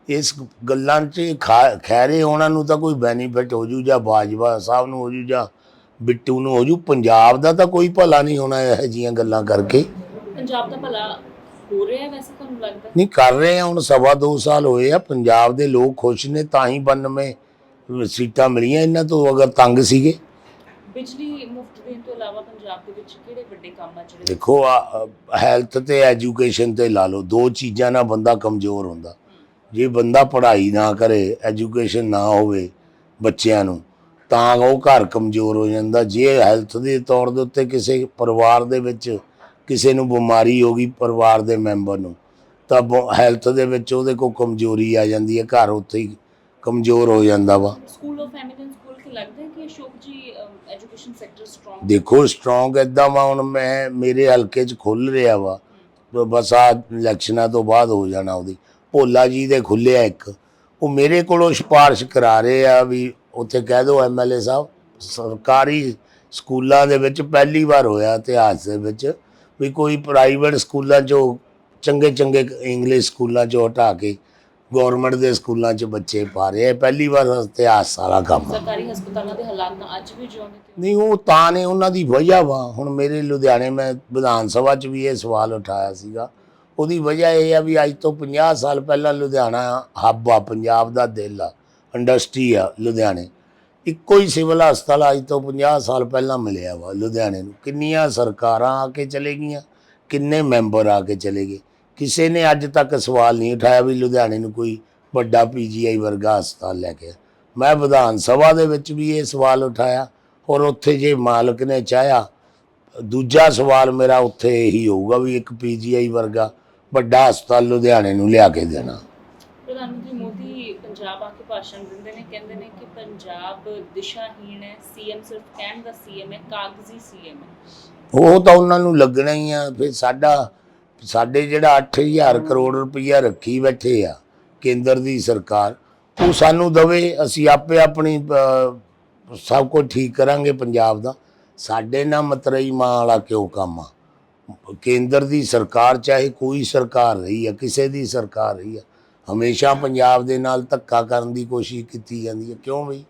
ਇਸ ਗੱਲਾਂ 'ਚ ਖਾ- ਖੈਰੇ ਉਹਨਾਂ ਨੂੰ ਤਾਂ ਕੋਈ ਬੈਨੀਫਿਟ ਹੋ ਜੂ ਜਾਂ ਬਾਜਵਾ ਸਾਹਿਬ ਨੂੰ ਹੋ ਜੂ ਜਾਂ ਬਿੱਟੂ ਨੂੰ ਹੋ ਜੂ। ਪੰਜਾਬ ਦਾ ਤਾਂ ਕੋਈ ਭਲਾ ਨਹੀਂ ਹੋਣਾ ਇਹੋ ਜਿਹੀਆਂ ਗੱਲਾਂ ਕਰਕੇ। ਪੰਜਾਬ ਦਾ ਭਲਾ ਹੋ ਰਿਹਾ ਹੈ? ਵੈਸੇ ਤੁਹਾਨੂੰ ਲੱਗਦਾ ਨਹੀਂ ਕਰ ਰਹੇ ਆ ਹੁਣ ਸਵਾ ਦੋ ਸਾਲ ਹੋਏ ਆ ਪੰਜਾਬ ਦੇ ਲੋਕ ਖੁਸ਼ ਨੇ ਤਾਂ ਹੀ 92 ਸੀਟਾਂ ਮਿਲੀਆਂ ਇਹਨਾਂ ਤੋਂ ਅਗਰ ਤੰਗ ਸੀਗੇ। ਬਿਜਲੀ ਮੁਫਤ ਦੇਣ ਤੋਂ ਇਲਾਵਾ ਪੰਜਾਬ ਦੇ ਵਿੱਚ ਕਿਹੜੇ ਵੱਡੇ ਕੰਮ ਆ ਜਿਹੜੇ ਦੇਖੋ ਹੈਲਥ ਤੇ ਐਜੂਕੇਸ਼ਨ ਤੇ ਲਾ ਲਓ ਦੋ ਚੀਜ਼ਾਂ ਨਾਲ ਬੰਦਾ ਕਮਜ਼ੋਰ ਹੁੰਦਾ। ਜੇ ਬੰਦਾ ਪੜ੍ਹਾਈ ਨਾ ਕਰੇ ਐਜੂਕੇਸ਼ਨ ਨਾ ਹੋਵੇ ਬੱਚਿਆਂ ਨੂੰ ਤਾਂ ਉਹ ਘਰ ਕਮਜ਼ੋਰ ਹੋ ਜਾਂਦਾ। ਜੇ ਹੈਲਥ ਦੇ ਤੌਰ ਦੇ ਉੱਤੇ ਕਿਸੇ ਪਰਿਵਾਰ ਦੇ ਵਿੱਚ ਕਿਸੇ ਨੂੰ ਬਿਮਾਰੀ ਹੋ ਗਈ ਪਰਿਵਾਰ ਦੇ ਮੈਂਬਰ ਨੂੰ ਤਾਂ ਹੈਲਥ ਦੇ ਵਿੱਚ ਉਹਦੇ ਕੋਲ ਕਮਜ਼ੋਰੀ ਆ ਜਾਂਦੀ ਹੈ ਘਰ ਉੱਥੇ ਹੀ ਕਮਜ਼ੋਰ ਹੋ ਜਾਂਦਾ ਵਾ। ਸਕੂਲ ਆਫ ਐਮੀਨੈਂਸ ਖੋਲ ਕੇ ਲੱਗਦਾ ਹੈ ਕਿ Ashok ji education sector strong ਦੇਖੋ ਸਟਰੋਂਗ ਇਦਾਂ ਵਾ ਹੁਣ ਮੈਂ ਮੇਰੇ ਹਲਕੇ 'ਚ ਖੁੱਲ ਰਿਹਾ ਵਾ ਬਸ ਆ ਇਲੈਕਸ਼ਨਾਂ ਤੋਂ ਬਾਅਦ ਹੋ ਜਾਣਾ ਉਹਦੀ। ਭੋਲਾ ਜੀ ਦੇ ਖੁੱਲਿਆ ਇੱਕ ਉਹ ਮੇਰੇ ਕੋਲੋਂ ਸਿਫਾਰਿਸ਼ ਕਰਾ ਰਹੇ ਆ ਵੀ ਉੱਥੇ ਕਹਿ ਦਿਓ ਐਮਐਲਏ ਸਾਹਿਬ ਸਰਕਾਰੀ ਸਕੂਲਾਂ ਦੇ ਵਿੱਚ ਪਹਿਲੀ ਵਾਰ ਹੋਇਆ ਇਤਿਹਾਸ ਦੇ ਵਿੱਚ। ਵੀ ਕੋਈ ਪ੍ਰਾਈਵੇਟ ਸਕੂਲਾਂ 'ਚੋਂ ਚੰਗੇ ਚੰਗੇ ਇੰਗਲਿਸ਼ ਸਕੂਲਾਂ 'ਚੋਂ ਹਟਾ ਕੇ ਗਵਰਨਮੈਂਟ ਦੇ ਸਕੂਲਾਂ 'ਚ ਬੱਚੇ ਪਾ ਰਹੇ ਆ। ਪਹਿਲੀ ਵਾਰ ਇਤਿਹਾਸ ਸਾਰਾ ਕੰਮ ਸਰਕਾਰੀ ਹਸਪਤਾਲਾਂ ਦੇ ਹਾਲਾਤ ਤਾਂ ਅੱਜ ਵੀ ਤੇ ਨਹੀਂ ਉਹ ਤਾਂ ਨੇ ਉਹਨਾਂ ਦੀ ਵਜ੍ਹਾ ਵਾ। ਹੁਣ ਮੇਰੇ ਲੁਧਿਆਣੇ ਮੈਂ ਵਿਧਾਨ ਸਭਾ 'ਚ ਵੀ ਇਹ ਸਵਾਲ ਉਠਾਇਆ ਸੀਗਾ। ਉਹਦੀ ਵਜ੍ਹਾ ਇਹ ਆ ਵੀ ਅੱਜ ਤੋਂ 50 ਸਾਲ ਪਹਿਲਾਂ ਲੁਧਿਆਣਾ ਹੱਬ ਆ ਪੰਜਾਬ ਦਾ ਦਿਲ ਆ ਇੰਡਸਟਰੀ ਆ ਲੁਧਿਆਣੇ। ਇੱਕੋ ਹੀ ਸਿਵਲ ਹਸਪਤਾਲ ਅੱਜ ਤੋਂ 50 ਸਾਲ ਪਹਿਲਾਂ ਮਿਲਿਆ ਵਾ ਲੁਧਿਆਣੇ ਨੂੰ। ਕਿੰਨੀਆਂ ਸਰਕਾਰਾਂ ਆ ਕੇ ਚਲੇ ਗਈਆਂ, ਕਿੰਨੇ ਮੈਂਬਰ ਆ ਕੇ ਚਲੇ ਗਏ। ਕਿਸੇ ਨੇ ਅੱਜ ਤੱਕ ਸਵਾਲ ਨਹੀਂ ਉਠਾਇਆ ਵੀ ਲੁਧਿਆਣੇ ਨੂੰ ਕੋਈ ਵੱਡਾ ਪੀਜੀਆਈ ਵਰਗਾ ਹਸਪਤਾਲ ਲੈ ਕੇ ਆਇਆ। ਮੈਂ ਵਿਧਾਨ ਸਭਾ ਦੇ ਵਿੱਚ ਵੀ ਇਹ ਸਵਾਲ ਉਠਾਇਆ ਔਰ ਉੱਥੇ ਜੇ ਮਾਲਕ ਨੇ ਚਾਹਿਆ, ਦੂਜਾ ਸਵਾਲ ਮੇਰਾ ਉੱਥੇ ਇਹੀ ਹੋਊਗਾ ਵੀ ਇੱਕ ਪੀਜੀਆਈ ਵਰਗਾ ਵੱਡਾ ਹਸਪਤਾਲ ਲੁਧਿਆਣੇ ਨੂੰ ਲਿਆ ਕੇ ਦੇਣਾ। ਪ੍ਰਧਾਨ ਮੰਤਰੀ ਪੰਜਾਬ ਆ ਕੇ ਭਾਸ਼ਣ ਦਿੰਦੇ ਨੇ, ਕਹਿੰਦੇ ਨੇ ਕਿ ਪੰਜਾਬ ਦਿਸ਼ਾਹੀਣ ਹੈ, ਸੀਐਮ ਸਿਰਫ ਕਹਿਣ ਦਾ ਸੀਐਮ ਹੈ, ਕਾਗਜ਼ੀ ਸੀਐਮ ਹੈ। ਉਹ ਤਾਂ ਉਹਨਾਂ ਨੂੰ ਲੱਗਣਾ ਹੀ ਆ, ਫਿਰ ਸਾਡਾ, ਸਾਡੇ ਜਿਹੜਾ 8000 ਕਰੋੜ ਰੁਪਈਆ ਰੱਖੀ ਬੈਠੇ ਆ ਕੇਂਦਰ ਦੀ ਸਰਕਾਰ, ਉਹ ਸਾਨੂੰ ਦਵੇ, ਅਸੀਂ ਆਪੇ ਆਪਣੀ ਸਭ ਕੁਝ ਠੀਕ ਕਰਾਂਗੇ ਪੰਜਾਬ ਦਾ। ਸਾਡੇ ਨਾਲ ਮਤਰਈ ਮਾਂ ਵਾਲਾ ਕਿਉਂ ਕੰਮ ਆ? ਕੇਂਦਰ ਦੀ ਸਰਕਾਰ, ਚਾਹੇ ਕੋਈ ਸਰਕਾਰ ਰਹੀ ਆ, ਕਿਸੇ ਦੀ ਸਰਕਾਰ ਰਹੀ ਆ ਹਮੇਸ਼ਾ ਪੰਜਾਬ ਦੇ ਨਾਲ ਧੱਕਾ ਕਰਨ ਦੀ ਕੋਸ਼ਿਸ਼ ਕੀਤੀ ਜਾਂਦੀ ਹੈ। ਕਿਉਂ ਬਈ?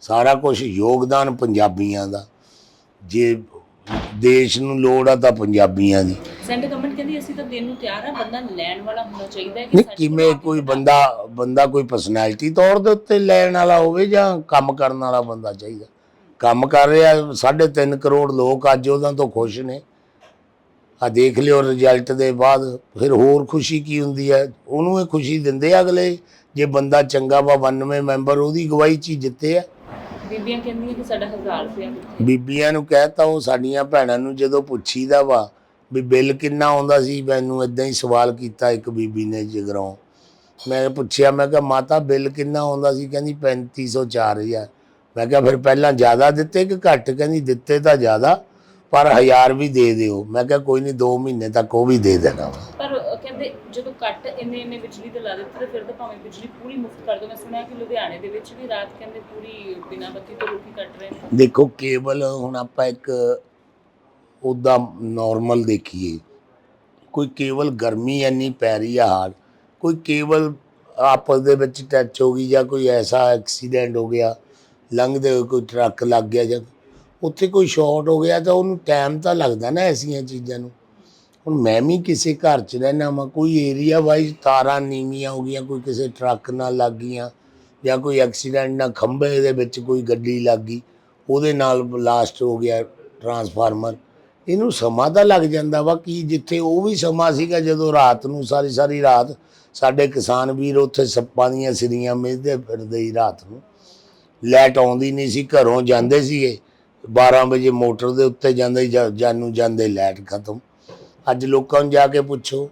ਸਾਰਾ ਕੁਝ ਯੋਗਦਾਨ ਪੰਜਾਬੀਆਂ ਦਾ। ਜੇ ਦੇਸ਼ ਨੂੰ ਲੋੜ ਆ ਤਾਂ ਪੰਜਾਬੀਆਂ ਦੀ। ਸੈਂਟਰ ਗਵਰਨਮੈਂਟ ਕਹਿੰਦੀ ਅਸੀਂ ਤਾਂ ਦੇਣ ਨੂੰ ਤਿਆਰ ਆ ਬੰਦਾ ਲੈਣ ਵਾਲਾ ਹੋਣਾ ਚਾਹੀਦਾ ਹੈ ਕਿ ਕਿਵੇਂ ਕੋਈ ਬੰਦਾ ਬੰਦਾ ਕੋਈ ਪਰਸਨੈਲਿਟੀ ਤੌਰ ਦੇ ਉੱਤੇ ਲੈਣ ਵਾਲਾ ਹੋਵੇ ਜਾਂ ਕੰਮ ਕਰਨ ਵਾਲਾ ਬੰਦਾ ਚਾਹੀਦਾ। ਕੰਮ ਕਰ ਰਿਹਾ 3.5 ਕਰੋੜ ਲੋਕ ਅੱਜ ਉਹਨਾਂ ਤੋਂ ਖੁਸ਼ ਨੇ। ਆ ਦੇਖ ਲਿਓ ਰਿਜ਼ਲਟ ਦੇ ਬਾਅਦ ਫਿਰ ਹੋਰ ਖੁਸ਼ੀ ਕੀ ਹੁੰਦੀ ਹੈ? ਉਹਨੂੰ ਇਹ ਖੁਸ਼ੀ ਦਿੰਦੇ ਆ ਅਗਲੇ ਜੇ ਬੰਦਾ ਚੰਗਾ ਵਾ 92 ਮੈਂਬਰ ਉਹਦੀ ਗਵਾਹੀ ਚ ਹੀ ਜਿੱਤੇ ਆ। ਬੀਬੀਆਂ ਕਹਿੰਦੀਆਂ ਕਿ ਸਾਡਾ 1000 ਰੁਪਇਆ ਕਿੱਥੇ ਬੀਬੀਆਂ ਨੂੰ ਕਹਿਤਾ ਉਹ ਸਾਡੀਆਂ ਭੈਣਾਂ ਨੂੰ ਜਦੋਂ ਪੁੱਛੀਦਾ ਵਾ ਵੀ ਬਿੱਲ ਕਿੰਨਾ ਆਉਂਦਾ ਸੀ ਮੈਨੂੰ ਇਦਾਂ ਹੀ ਸਵਾਲ ਕੀਤਾ ਇੱਕ ਬੀਬੀ ਨੇ ਜਗਰੋਂ। ਮੈਂ ਪੁੱਛਿਆ ਮੈਂ ਕਿਹਾ ਮਾਤਾ ਬਿੱਲ ਕਿੰਨਾ ਆਉਂਦਾ ਸੀ? ਕਹਿੰਦੀ 3500 4000 ਮੈਂ ਕਿਹਾ ਫਿਰ ਪਹਿਲਾਂ ਜ਼ਿਆਦਾ ਦਿੱਤੇ ਕਿ ਘੱਟ? ਕਹਿੰਦੀ ਦਿੱਤੇ ਤਾਂ ਜ਼ਿਆਦਾ। ਪਰ ਹਜ਼ਾਰ ਵੀ ਦੇ ਦਿਓ। ਮੈਂ ਕਿਹਾ ਕੋਈ ਨਹੀਂ 2 ਮਹੀਨੇ ਤੱਕ ਉਹ ਵੀ ਦੇ ਦੇਣਾ ਪਰ ਕਹਿੰਦੇ ਜਦੋਂ ਕੱਟ ਇੰਨੇ ਇੰਨੇ ਬਿਜਲੀ ਦੇ ਲਾ ਦਿੱਤੇ ਤੇ ਫਿਰ ਤਾਂ ਭਾਵੇਂ ਬਿਜਲੀ ਪੂਰੀ ਮੁਫਤ ਕਰ ਦੋ। ਮੈਂ ਸੁਣਿਆ ਕਿ ਲੁਧਿਆਣੇ ਦੇ ਵਿੱਚ ਵੀ ਰਾਤ ਕਹਿੰਦੇ ਪੂਰੀ ਬਿਨਾਂ ਬੱਤੀ ਤੋਂ ਲੋਕੀ ਕੱਟ ਰਹੇ ਨੇ। ਦੇਖੋ ਕੇਵਲ ਹੁਣ ਆਪਾਂ ਇੱਕ ਉਹਦਾ ਨਾਰਮਲ ਦੇਖੀਏ। ਕੋਈ ਕੇਵਲ ਗਰਮੀ ਇੰਨੀ ਪੈ ਰਹੀ ਆ ਹਾਲ ਕੋਈ ਕੇਵਲ ਆਪਸ ਦੇ ਵਿੱਚ ਟੱਚ ਹੋ ਗਈ ਜਾਂ ਕੋਈ ਐਸਾ ਐਕਸੀਡੈਂਟ ਹੋ ਗਿਆ ਲੰਘਦੇ ਕੋਈ ਟਰੱਕ ਲੱਗ ਗਿਆ ਜਾਂ ਉੱਥੇ ਕੋਈ ਸ਼ਾਰਟ ਹੋ ਗਿਆ ਤਾਂ ਉਹਨੂੰ ਟਾਈਮ ਤਾਂ ਲੱਗਦਾ ਨਾ ਐਸੀਆਂ ਚੀਜ਼ਾਂ ਨੂੰ। ਹੁਣ ਮੈਂ ਵੀ ਕਿਸੇ ਘਰ 'ਚ ਰਹਿਣਾ ਵਾਂ, ਕੋਈ ਏਰੀਆ ਵਾਈਜ਼ ਤਾਰਾਂ ਨੀਵੀਆਂ ਹੋ ਗਈਆਂ, ਕੋਈ ਕਿਸੇ ਟਰੱਕ ਨਾਲ ਲੱਗ ਗਈਆਂ ਜਾਂ ਕੋਈ ਐਕਸੀਡੈਂਟ ਨਾਲ ਖੰਭੇ ਦੇ ਵਿੱਚ ਕੋਈ ਗੱਡੀ ਲੱਗ ਗਈ, ਉਹਦੇ ਨਾਲ ਬਲਾਸਟ ਹੋ ਗਿਆ ਟਰਾਂਸਫਾਰਮਰ ਇਹਨੂੰ ਸਮਾਂ ਤਾਂ ਲੱਗ ਜਾਂਦਾ ਵਾ ਕਿ ਜਿੱਥੇ ਉਹ ਵੀ ਸਮਾਂ ਸੀਗਾ ਜਦੋਂ ਰਾਤ ਨੂੰ ਸਾਰੀ ਸਾਰੀ ਰਾਤ ਸਾਡੇ ਕਿਸਾਨ ਵੀਰ ਉੱਥੇ ਸੱਪਾਂ ਦੀਆਂ ਸਿਰੀਆਂ ਮਿੱਧਦੇ ਫਿਰਦੇ ਹੀ ਰਾਤ ਨੂੰ। ਲਾਈਟ ਆਉਂਦੀ ਨਹੀਂ ਸੀ, ਘਰੋਂ ਜਾਂਦੇ ਸੀਗੇ। 12 ਵਜੇ ਮੋਟਰ ਦੇ ਉੱਤੇ ਜਾਂਦੇ ਜਾਨੂੰ ਜਾਂਦੇ ਲਾਈਟ ਖਤਮ। ਅੱਜ ਲੋਕਾਂ ਨੂੰ ਜਾ ਕੇ ਪੁੱਛੋ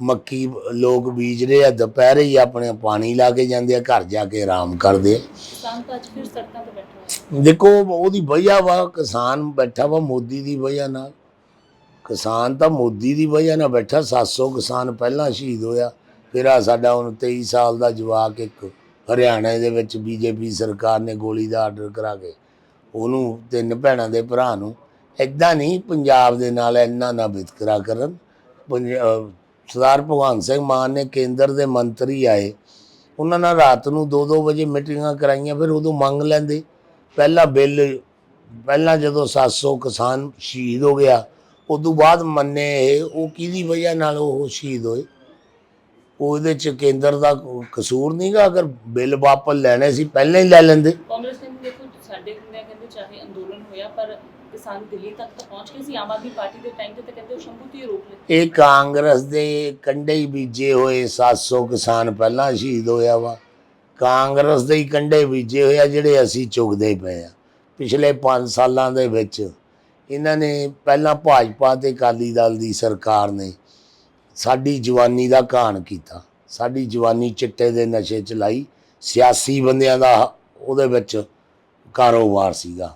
ਮੱਕੀ ਲੋਕ ਬੀਜ ਰਹੇ ਆ ਦੁਪਹਿਰੇ ਹੀ ਆਪਣੇ ਪਾਣੀ ਲਾ ਕੇ ਜਾਂਦੇ ਆ ਘਰ ਜਾ ਕੇ ਆਰਾਮ ਕਰਦੇ ਆ। ਕਿਸਾਨ ਤਾਂ ਅੱਜ ਫਿਰ ਸੜਕਾਂ ਤੇ ਬੈਠੇ ਹੋਏ ਦੇਖੋ ਉਹਦੀ ਵਜ੍ਹਾ ਵਾ ਕਿਸਾਨ ਬੈਠਾ ਵਾ ਮੋਦੀ ਦੀ ਵਜ੍ਹਾ ਨਾਲ। ਕਿਸਾਨ ਤਾਂ ਮੋਦੀ ਦੀ ਵਜ੍ਹਾ ਨਾਲ ਬੈਠਾ 700 ਕਿਸਾਨ ਪਹਿਲਾਂ ਸ਼ਹੀਦ ਹੋਇਆ। ਫਿਰ ਆ ਸਾਡਾ ਹੁਣ 23 ਸਾਲ ਦਾ ਜਵਾਕ ਇੱਕ ਹਰਿਆਣਾ ਦੇ ਵਿੱਚ ਬੀਜੇਪੀ ਸਰਕਾਰ ਨੇ ਗੋਲੀ ਦਾ ਆਰਡਰ ਕਰਾ ਕੇ। ਉਹਨੂੰ, ਤਿੰਨ ਭੈਣਾਂ ਦੇ ਭਰਾ ਨੂੰ ਇਦਾਂ ਨਹੀਂ ਪੰਜਾਬ ਦੇ ਨਾਲ ਇੰਨਾ ਨਾ ਵਿਤਕਰਾ ਕਰਨ। ਪੰਜ- ਸਰਦਾਰ ਭਗਵੰਤ ਸਿੰਘ ਮਾਨ ਨੇ ਕੇਂਦਰ ਦੇ ਮੰਤਰੀ ਆਏ। ਉਹਨਾਂ ਨਾਲ ਰਾਤ ਨੂੰ 2-2 ਵਜੇ ਮੀਟਿੰਗਾਂ ਕਰਾਈਆਂ, ਫਿਰ ਉਦੋਂ ਮੰਗ ਲੈਂਦੇ। ਪਹਿਲਾ ਬਿੱਲ, ਪਹਿਲਾਂ ਜਦੋਂ 700 ਕਿਸਾਨ ਸ਼ਹੀਦ ਹੋ ਗਿਆ, ਉਦੋਂ ਬਾਅਦ ਮੰਨੇ ਇਹ, ਉਹ ਕਿਹਦੀ ਵਜ੍ਹਾ ਨਾਲ ਉਹ ਸ਼ਹੀਦ ਹੋਏ? ਉਹਦੇ ਚ ਕੇਂਦਰ ਦਾ ਕਸੂਰ ਨਹੀਂਗਾ ਅਗਰ ਬਿੱਲ ਵਾਪਸ ਲੈਣੇ ਸੀ, ਪਹਿਲਾਂ ਹੀ ਲੈ ਲੈਂਦੇ। ਕਾਂਗਰਸ ਕਹਿੰਦੀ ਦੇਖੋ ਸਾਡੇ ਚਾਹੇ ਅੰਦੋਲਨ ਹੋਇਆ, ਪਰ ਕਿਸਾਨ ਦਿੱਲੀ ਤੱਕ ਤਾਂ ਪਹੁੰਚ ਗਏ ਸੀ। ਆਮ ਆਦਮੀ ਪਾਰਟੀ ਦੇ ਟਾਈਮ ਤੇ ਤਾਂ ਕਹਿੰਦੇ ਉਹ ਸ਼ੰਭੂ ਰੋਕ ਲਏ। ਇਹ ਕਾਂਗਰਸ ਦੇ ਕੰਡੇ ਹੀ ਬੀਜੇ ਹੋਏ 700 ਕਿਸਾਨ ਪਹਿਲਾਂ ਸ਼ਹੀਦ ਹੋਇਆ ਵਾ। ਕਾਂਗਰਸ ਦੇ ਹੀ ਕੰਡੇ ਬੀਜੇ ਹੋਏ ਆ, ਜਿਹੜੇ ਅਸੀਂ ਚੁਗਦੇ ਪਏ ਆ। ਪਿਛਲੇ 5 ਸਾਲਾਂ ਦੇ ਵਿੱਚ ਇਹਨਾਂ ਨੇ ਪਹਿਲਾਂ ਭਾਜਪਾ ਤੇ ਅਕਾਲੀ ਦਲ ਦੀ ਸਰਕਾਰ ਨੇ ਸਾਡੀ ਜਵਾਨੀ ਦਾ ਘਾਣ ਕੀਤਾ। ਸਾਡੀ ਜਵਾਨੀ ਚਿੱਟੇ ਦੇ ਨਸ਼ੇ ਚ ਲਾਈ ਸਿਆਸੀ ਬੰਦਿਆਂ ਦਾ ਉਹਦੇ ਵਿੱਚ ਕਾਰੋਬਾਰ ਸੀਗਾ।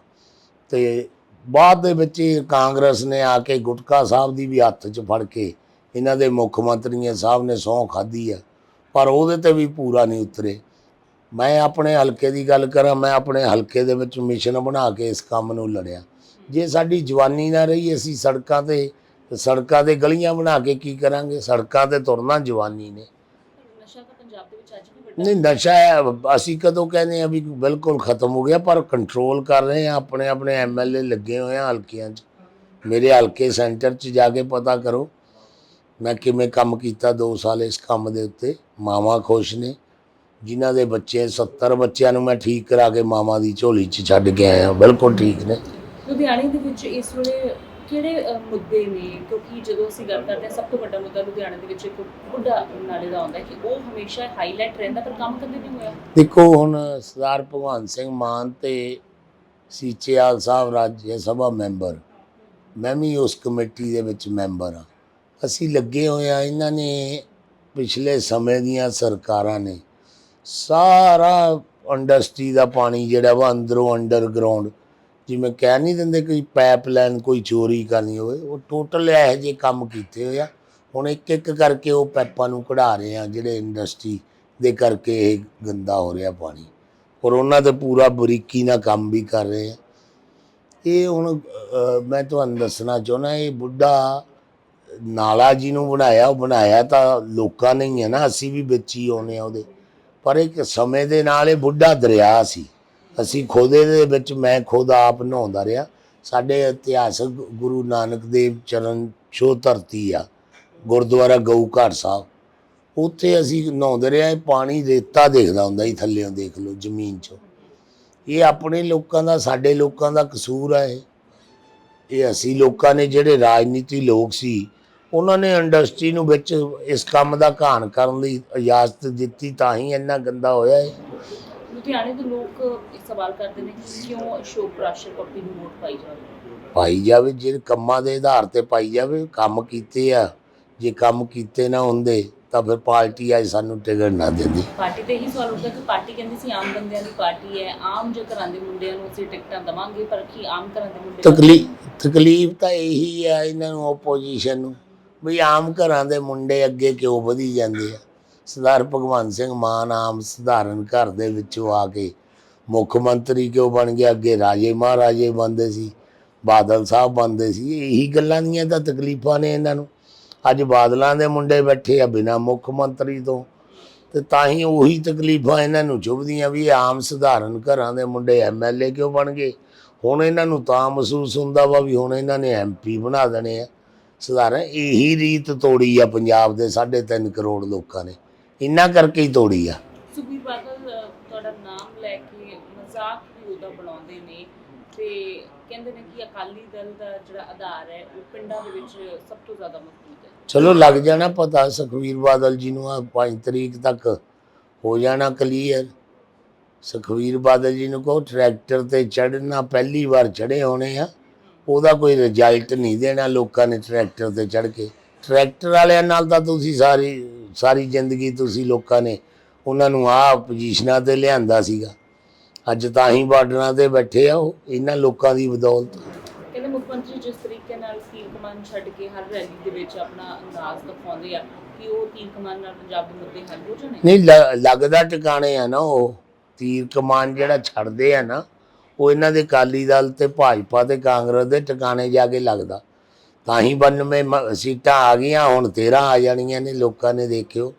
ਤੇ ਬਾਅਦ ਦੇ ਵਿੱਚ ਇਹ ਕਾਂਗਰਸ ਨੇ ਆ ਕੇ ਗੁਟਕਾ ਸਾਹਿਬ ਦੀ ਵੀ ਹੱਥ 'ਚ ਫੜ ਕੇ ਇਹਨਾਂ ਦੇ ਮੁੱਖ ਮੰਤਰੀਆਂ ਸਾਹਿਬ ਨੇ ਸਹੁੰ ਖਾਧੀ ਹੈ ਪਰ ਉਹਦੇ ਤੇ ਵੀ ਪੂਰਾ ਨਹੀਂ ਉਤਰੇ। ਮੈਂ ਆਪਣੇ ਹਲਕੇ ਦੀ ਗੱਲ ਕਰਾਂ, ਮੈਂ ਆਪਣੇ ਹਲਕੇ ਦੇ ਵਿੱਚ ਮਿਸ਼ਨ ਬਣਾ ਕੇ ਇਸ ਕੰਮ ਨੂੰ ਲੜਿਆ। ਜੇ ਸਾਡੀ ਜਵਾਨੀ ਨਾ ਰਹੀ, ਅਸੀਂ ਸੜਕਾਂ ਤੇ ਸੜਕਾਂ ਤੇ ਗਲੀਆਂ ਬਣਾ ਕੇ ਕੀ ਕਰਾਂਗੇ? ਸੜਕਾਂ ਤੇ ਤੁਰਨਾ ਜਵਾਨੀ ਨੇ। ਨਸ਼ਾ ਤਾਂ ਪੰਜਾਬ ਦੇ ਵਿੱਚ ਅੱਜ ਨਹੀਂ ਨਸ਼ਾ ਹੈ, ਅਸੀਂ ਕਦੋਂ ਕਹਿੰਦੇ ਆ ਵੀ ਬਿਲਕੁਲ ਖਤਮ ਹੋ ਗਿਆ ਪਰ ਕੰਟਰੋਲ ਕਰ ਰਹੇ ਆ ਆਪਣੇ ਆਪਣੇ ਐਮਐਲਏ ਲੱਗੇ ਹੋਏ ਆ ਹਲਕਿਆਂ 'ਚ। ਮੇਰੇ ਹਲਕੇ ਸੈਂਟਰ 'ਚ ਜਾ ਕੇ ਪਤਾ ਕਰੋ ਮੈਂ ਕਿਵੇਂ ਕੰਮ ਕੀਤਾ 2 ਸਾਲ ਇਸ ਕੰਮ ਦੇ ਉੱਤੇ। ਮਾਵਾਂ ਖੁਸ਼ ਨੇ ਜਿਨ੍ਹਾਂ ਦੇ ਬੱਚੇ 70 ਬੱਚਿਆਂ ਨੂੰ ਮੈਂ ਠੀਕ ਕਰਾ ਕੇ ਮਾਵਾਂ ਦੀ ਝੋਲੀ 'ਚ ਛੱਡ ਕੇ ਆਇਆ ਬਿਲਕੁਲ ਠੀਕ ਨੇ। ਲੁਧਿਆਣੇ ਦੇ ਵਿੱਚ ਇਸ ਵੇਲੇ ਕਿਹੜੇ ਅ, ਮੁੱਦੇ ਨੇ? ਕਿਉਂਕਿ ਜਦੋਂ ਅਸੀਂ ਗੱਲ ਕਰਦੇ ਹਾਂ ਸਭ ਤੋਂ ਵੱਡਾ ਮੁੱਦਾ ਲੁਧਿਆਣੇ ਦੇ ਵਿੱਚ ਇੱਕ ਬੁੱਢਾ ਨਾਲੇ ਦਾ ਆਉਂਦਾ ਹੈ ਕਿ ਉਹ ਹਮੇਸ਼ਾ ਹਾਈਲਾਈਟ ਰਹਿੰਦਾ ਪਰ ਕੰਮ ਕਦੇ ਨਹੀਂ ਹੋਇਆ। ਦੇਖੋ ਹੁਣ ਸਰਦਾਰ ਭਗਵੰਤ ਸਿੰਘ ਮਾਨ ਤੇ ਸੀਚੇਵਾਲ ਸਾਹਿਬ ਰਾਜ ਸਭਾ ਮੈਂਬਰ ਮੈਂ ਵੀ ਉਸ ਕਮੇਟੀ ਦੇ ਵਿੱਚ ਮੈਂਬਰ ਹਾਂ। ਅਸੀਂ ਲੱਗੇ ਹੋਏ ਆ ਇਹਨਾਂ ਨੇ ਪਿਛਲੇ ਸਮੇਂ ਦੀਆਂ ਸਰਕਾਰਾਂ ਨੇ ਸਾਰਾ ਇੰਡਸਟਰੀ ਦਾ ਪਾਣੀ ਜਿਹੜਾ ਵਾ ਅੰਦਰੋਂ ਅੰਡਰਗਰਾਉਂਡ ਜਿਵੇਂ ਕਹਿ ਨਹੀਂ ਦਿੰਦੇ ਕੋਈ ਪਾਈਪਲਾਈਨ ਕੋਈ ਚੋਰੀ ਕਰਨੀ ਹੋਵੇ, ਉਹ ਟੋਟਲ ਇਹੋ ਜਿਹੇ ਕੰਮ ਕੀਤੇ ਹੋਏ ਆ। ਹੁਣ ਇੱਕ ਇੱਕ ਕਰਕੇ ਉਹ ਪੈਪਾਂ ਨੂੰ ਕਢਾ ਰਹੇ ਆ, ਜਿਹੜੇ ਇੰਡਸਟਰੀ ਦੇ ਕਰਕੇ ਇਹ ਗੰਦਾ ਹੋ ਰਿਹਾ ਪਾਣੀ। ਔਰ ਉਹਨਾਂ ਤੇ ਪੂਰਾ ਬਰੀਕੀ ਨਾਲ ਕੰਮ ਵੀ ਕਰ ਰਹੇ ਆ। ਇਹ ਹੁਣ ਮੈਂ ਤੁਹਾਨੂੰ ਦੱਸਣਾ ਚਾਹੁੰਦਾ, ਇਹ ਬੁੱਢਾ ਨਾਲਾ ਜੀ ਨੂੰ ਬਣਾਇਆ, ਉਹ ਬਣਾਇਆ ਤਾਂ ਲੋਕਾਂ ਨੇ ਹੀ ਹੈ ਨਾ, ਅਸੀਂ ਵੀ ਵਿੱਚ ਹੀ ਆਉਨੇ ਆ ਉਹਦੇ। ਪਰ ਇੱਕ ਸਮੇਂ ਦੇ ਨਾਲ ਇਹ ਬੁੱਢਾ ਦਰਿਆ ਸੀ। ਅਸੀਂ ਖੁਦ ਇਹਦੇ ਵਿੱਚ, ਮੈਂ ਖੁਦ ਆਪ ਨਹਾਉਂਦਾ ਰਿਹਾ। ਸਾਡੇ ਇਤਿਹਾਸਕ ਗੁਰੂ ਨਾਨਕ ਦੇਵ ਚਰਨ ਛੋ ਧਰਤੀ ਆ, ਗੁਰਦੁਆਰਾ ਗਊ ਘਰ ਸਾਹਿਬ। ਉੱਥੇ ਅਸੀਂ ਨਹਾਉਂਦੇ ਰਹੇ ਇਹ ਪਾਣੀ ਰੇਤਾ ਦੇਖਦਾ ਹੁੰਦਾ ਸੀ ਥੱਲੇੋਂ ਦੇਖ ਲਓ, ਜ਼ਮੀਨ 'ਚੋਂ। ਇਹ ਆਪਣੇ ਲੋਕਾਂ ਦਾ, ਸਾਡੇ ਲੋਕਾਂ ਦਾ ਕਸੂਰ ਆ ਇਹ। ਇਹ ਅਸੀਂ ਲੋਕਾਂ ਨੇ ਜਿਹੜੇ ਰਾਜਨੀਤੀ ਲੋਕ ਸੀ, ਉਹਨਾਂ ਨੇ ਇੰਡਸਟਰੀ ਨੂੰ ਵਿੱਚ ਇਸ ਕੰਮ ਦਾ ਘਾਣ ਕਰਨ ਦੀ ਇਜਾਜ਼ਤ ਦਿੱਤੀ, ਤਾਂ ਹੀ ਇੰਨਾ ਗੰਦਾ ਹੋਇਆ ਹੈ ਲੁਧਿਆਣੇ ਦੇ ਲੋਕ ਇੱਕ ਸਵਾਲ ਕਰਦੇ ਨੇ ਕਿ ਕਿਉਂ ਅਸ਼ੋਕ ਪ੍ਰਾਸ਼ਰ ਪੱਪੀ ਨੂੰ ਵੋਟ ਪਾਈ ਜਾਵੇ? ਪਾਈ ਜਾਵੇ ਜੇ ਕੰਮਾਂ ਦੇ ਆਧਾਰ ਤੇ ਪਾਈ ਜਾਵੇ ਕੰਮ ਕੀਤੇ ਆ। ਜੇ ਕੰਮ ਕੀਤੇ ਨਾ ਹੁੰਦੇ ਤਾਂ ਫਿਰ ਪਾਰਟੀ ਅੱਜ ਸਾਨੂੰ ਟਿਕਟ ਨਾ ਦਿੰਦੀ। ਪਾਰਟੀ ਤੇ ਇਹੀ ਸਵਾਲ ਉੱਠਦਾ ਕਿ ਪਾਰਟੀ ਕਹਿੰਦੀ ਸੀ ਆਮ ਬੰਦਿਆਂ ਦੀ ਪਾਰਟੀ ਹੈ ਆਮ ਜੋ ਘਰਾਂ ਦੇ ਮੁੰਡਿਆਂ ਨੂੰ ਅਸੀਂ ਟਿਕਟਾਂ ਦਵਾਂਗੇ ਪਰ ਕੀ ਆਮ ਘਰਾਂ ਦੇ ਮੁੰਡੇ ਤਕਲੀਫ ਤਕਲੀਫ ਤਾਂ ਇਹੀ ਆ ਇਹਨਾਂ ਨੂੰ ਆਪੋਜੀਸ਼ਨ ਨੂੰ ਵੀ ਆਮ ਘਰਾਂ ਦੇ ਮੁੰਡੇ ਅੱਗੇ ਕਿਉਂ ਵਧੀ ਜਾਂਦੇ ਆ? ਸਰਦਾਰ ਭਗਵੰਤ ਸਿੰਘ ਮਾਨ ਆਮ ਸਧਾਰਨ ਘਰ ਦੇ ਵਿੱਚੋਂ ਆ ਕੇ ਮੁੱਖ ਮੰਤਰੀ ਕਿਉਂ ਬਣ ਗਿਆ? ਅੱਗੇ ਰਾਜੇ ਮਹਾਰਾਜੇ ਬੰਦੇ ਸੀ, ਬਾਦਲ ਸਾਹਿਬ ਬੰਦੇ ਸੀ। ਇਹੀ ਗੱਲਾਂ ਦੀਆਂ ਤਾਂ ਤਕਲੀਫਾਂ ਨੇ ਇਹਨਾਂ ਨੂੰ। ਅੱਜ ਬਾਦਲਾਂ ਦੇ ਮੁੰਡੇ ਬੈਠੇ ਆ ਬਿਨਾ ਮੁੱਖ ਮੰਤਰੀ ਤੋਂ। ਤੇ ਤਾਂ ਹੀ ਉਹੀ ਤਕਲੀਫਾਂ ਇਹਨਾਂ ਨੂੰ ਚੁਭਦੀਆਂ ਵੀ ਇਹ ਆਮ ਸਧਾਰਨ ਘਰਾਂ ਦੇ ਮੁੰਡੇ ਐਮਐਲਏ ਕਿਉਂ ਬਣ ਗਏ? ਹੁਣ ਇਹਨਾਂ ਨੂੰ ਤਾਂ ਮਹਿਸੂਸ ਹੁੰਦਾ ਵਾ ਵੀ ਹੁਣ ਇਹਨਾਂ ਨੇ ਐਮਪੀ ਬਣਾ ਦੇਣੇ ਆ। ਸਧਾਰਨ, ਇਹੀ ਰੀਤ ਤੋੜੀ ਆ ਪੰਜਾਬ ਦੇ 3.5 ਕਰੋੜ ਲੋਕਾਂ ਨੇ। ਇੰਨਾ ਕਰਕੇ ਹੀ ਤੋੜੀ ਆ। ਸੁਖਬੀਰ ਬਾਦਲ ਤੁਹਾਡਾ ਨਾਮ ਲੈ ਕੇ ਮਜ਼ਾਕ ਵੀ ਉਹਦਾ ਬਣਾਉਂਦੇ ਨੇ ਤੇ ਕਹਿੰਦੇ ਨੇ ਕਿ ਅਕਾਲੀ ਦਲ ਦਾ ਜਿਹੜਾ ਆਧਾਰ ਹੈ ਉਹ ਪਿੰਡਾਂ ਦੇ ਵਿੱਚ ਸਭ ਤੋਂ ਜ਼ਿਆਦਾ ਮਜ਼ਬੂਤ ਹੈ। ਚਲੋ ਲੱਗ ਜਾਣਾ ਪਤਾ ਸੁਖਵੀਰ ਬਾਦਲ ਜੀ ਨੂੰ ਆ 5 ਤਰੀਕ ਤੱਕ ਹੋ ਜਾਣਾ ਕਲੀਅਰ। ਸੁਖਵੀਰ ਬਾਦਲ ਜੀ ਨੂੰ ਕਹੋ ਟਰੈਕਟਰ ਤੇ ਚੜਨਾ ਪਹਿਲੀ ਵਾਰ ਚੜੇ ਹੋਣੇ ਆ। ਉਹਦਾ ਕੋਈ ਰਿਜ਼ਲਟ ਨਹੀਂ ਦੇਣਾ ਲੋਕਾਂ ਨੇ ਟਰੈਕਟਰ ਤੇ ਚੜ ਕੇ। ਟਰੈਕਟਰ ਵਾਲਿਆਂ ਨਾਲ ਤਾਂ ਤੁਸੀਂ ਸਾਰੀ ਸਾਰੀ ਜ਼ਿੰਦਗੀ ਤੁਸੀਂ ਲੋਕਾਂ ਨੇ ਉਹਨਾਂ ਨੂੰ ਆਹ ਪੋਜੀਸ਼ਨਾਂ ਤੇ ਲਿਆਂਦਾ ਸੀਗਾ। ਅੱਜ ਤਾਂ ਹੀ ਬਾਰਡਰਾਂ ਤੇ ਬੈਠੇ ਆ ਉਹ ਇਹਨਾਂ ਲੋਕਾਂ ਦੀ ਬਦੌਲਤ। ਕਹਿੰਦੇ ਮੁੱਖ ਮੰਤਰੀ ਜਿਸ ਤਰੀਕੇ ਨਾਲ ਤੀਰ ਕਮਾਨ ਛੱਡ ਕੇ ਹਰ ਰੈਲੀ ਦੇ ਵਿੱਚ ਆਪਣਾ ਅੰਦਾਜ਼ ਦਿਖਾਉਂਦੇ ਆ ਕਿ ਉਹ ਤੀਰ ਕਮਾਨ ਨਾਲ ਪੰਜਾਬ ਦੇ ਮੁੱਦੇ ਹੱਲ ਹੋ ਜਾਣੇ ਨਹੀਂ ਲੱਗਦਾ ਟਿਕਾਣੇ ਆ ਨਾ ਉਹ ਤੀਰ ਕਮਾਨ ਜਿਹੜਾ ਛੱਡਦੇ ਆ ਨਾ ਉਹ ਇਹਨਾਂ ਦੇ ਅਕਾਲੀ ਦਲ ਤੇ ਭਾਜਪਾ ਤੇ ਕਾਂਗਰਸ ਦੇ ਟਿਕਾਣੇ ਜਾ ਕੇ ਲੱਗਦਾ। ਤਾਂ ਹੀ 92 ਮ- ਸੀਟਾਂ ਆ ਗਈਆਂ ਹੁਣ 13 ਆ ਜਾਣੀਆਂ ਨੇ ਲੋਕਾਂ ਨੇ ਦੇਖਿਓ।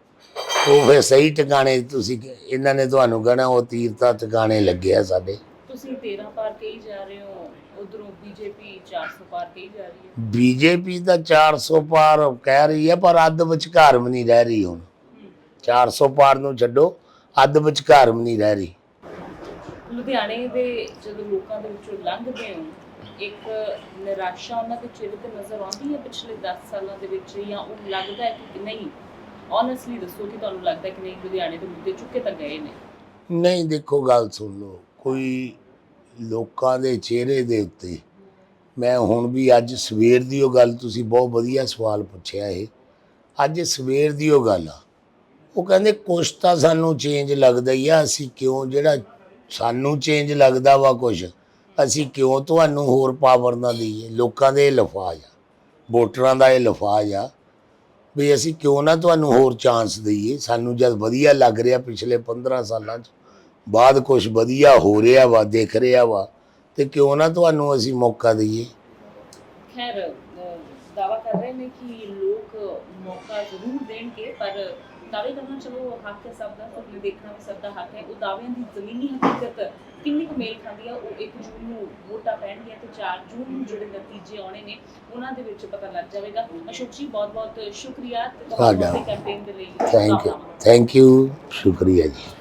ਉਹ ਫਿਰ ਸਹੀ ਟਿਕਾਣੇ ਤੁਸੀਂ ਇਹਨਾਂ ਨੇ ਤੁਹਾਨੂੰ ਕਹਣਾ ਉਹ ਤੀਰ ਤਾਂ ਟਿਕਾਣੇ ਲੱਗਿਆ ਸਾਡੇ। ਤੁਸੀਂ 13 ਪਾਰ ਕਹੀ ਜਾ ਰਹੇ ਹੋ ਉਧਰੋਂ ਬੀਜੇਪੀ 400 ਪਾਰ ਕਹੀ ਜਾ ਰਹੀ ਹੈ। ਬੀਜੇਪੀ ਤਾਂ 400 ਪਾਰ ਕਹਿ ਰਹੀ ਹੈ ਪਰ ਅੱਧ ਵਿਚਕਾਰ ਵੀ ਨਹੀਂ ਰਹਿ ਰਹੀ ਹੁਣ। 400 ਪਾਰ ਨੂੰ ਛੱਡੋ ਅੱਧ ਵਿਚਕਾਰ ਵੀ ਨਹੀਂ ਰਹਿ ਰਹੀ। ਲੁਧਿਆਣੇ ਦੇ ਜਦੋਂ ਲੋਕਾਂ ਦੇ ਵਿੱਚੋਂ ਲੰਘਦੇ ਹੋ ਇੱਕ ਨਿਰਾਸ਼ਾ ਉਹਨਾਂ ਦੇ ਚਿਹਰੇ ਤੇ ਨਜ਼ਰ ਆਉਂਦੀ ਹੈ ਪਿਛਲੇ 10 ਸਾਲਾਂ ਦੇ ਵਿੱਚ ਜਾਂ ਉਹ ਲੱਗਦਾ ਹੈ ਕਿ ਨਹੀਂ? ਓਨੈਸਟਲੀ ਦੱਸੋ ਕਿ ਤੁਹਾਨੂੰ ਲੱਗਦਾ ਕਿ ਨਹੀਂ, ਲੁਧਿਆਣੇ ਦੇ ਮੁੱਦੇ ਚੁੱਕੇ ਤਾਂ ਗਏ ਨੇ? ਨਹੀਂ, ਦੇਖੋ, ਗੱਲ ਸੁਣ ਲਓ। ਕੋਈ ਲੋਕਾਂ ਦੇ ਚਿਹਰੇ ਦੇ ਉੱਤੇ, ਮੈਂ ਹੁਣ ਵੀ ਅੱਜ ਸਵੇਰ ਦੀ ਉਹ ਗੱਲ ਤੁਸੀਂ ਬਹੁਤ ਵਧੀਆ ਸਵਾਲ ਪੁੱਛਿਆ ਇਹ। ਅੱਜ ਸਵੇਰ ਦੀ ਉਹ ਗੱਲ ਆ। ਉਹ ਕਹਿੰਦੇ, ਕੁਛ ਤਾਂ ਸਾਨੂੰ ਚੇਂਜ ਲੱਗਦਾ ਹੀ ਆ, ਅਸੀਂ ਕਿਉਂ, ਜਿਹੜਾ ਸਾਨੂੰ ਚੇਂਜ ਲੱਗਦਾ ਵਾ ਕੁਛ। ਅਸੀਂ ਕਿਉਂ ਤੁਹਾਨੂੰ ਹੋਰ ਪਾਵਰ ਨਾ ਦਈਏ? ਲੋਕਾਂ ਦੇ ਇਹ ਲਫਾਜ਼ ਆ, ਵੋਟਰਾਂ ਦਾ ਇਹ ਲਫਾਜ਼ ਆ ਵੀ ਅਸੀਂ ਕਿਉਂ ਨਾ ਤੁਹਾਨੂੰ ਹੋਰ ਚਾਂਸ ਦਈਏ? ਸਾਨੂੰ ਜਦ ਵਧੀਆ ਲੱਗ ਰਿਹਾ ਪਿਛਲੇ 15 ਸਾਲਾਂ 'ਚ, ਬਾਅਦ ਕੁਝ ਵਧੀਆ ਹੋ ਰਿਹਾ ਵਾ, ਦੇਖ ਰਿਹਾ ਵਾ, ਤੇ ਕਿਉਂ ਨਾ ਤੁਹਾਨੂੰ ਅਸੀਂ ਮੌਕਾ ਦਈਏ? ਖੈਰ ਦਾਵਾ ਕਰ ਰਹੇ ਨੇ ਕਿ ਲੋਕ ਮੌਕਾ ਜ਼ਰੂਰ ਦੇਣਗੇ, ਪਰ ਦਾਅਵੇ ਕਰਨਾ ਚਲੋ ਹੱਕ ਹੈ ਸਭ ਦਾ ਤੇ ਦੇਖਣਾ ਵੀ ਸਭ ਦਾ ਹੱਕ ਹੈ। ਉਹ ਦਾਅਵਿਆਂ ਦੀ ਜ਼ਮੀਨੀ ਹਕੀਕਤ ਕਿੰਨੀ ਕੁ ਮੇਲ ਖਾਂਦੀ ਆ ਉਹ 1 ਜੂਨ ਨੂੰ ਵੋਟਾਂ ਪੈਣਗੀਆਂ ਤੇ 4 ਜੂਨ ਨੂੰ ਜਿਹੜੇ ਨਤੀਜੇ ਆਉਣੇ ਨੇ ਉਹਨਾਂ ਦੇ ਵਿੱਚ ਪਤਾ ਲੱਗ ਜਾਵੇਗਾ। ਅਸ਼ੋਕ ਜੀ ਬਹੁਤ ਬਹੁਤ ਸ਼ੁਕਰੀਆ ਤੁਹਾਡਾ। ਕੈਂਪੇਨ ਦੇ ਲਈ ਥੈਂਕ ਯੂ। ਥੈਂਕ ਯੂ ਸ਼ੁਕਰੀਆ ਜੀ।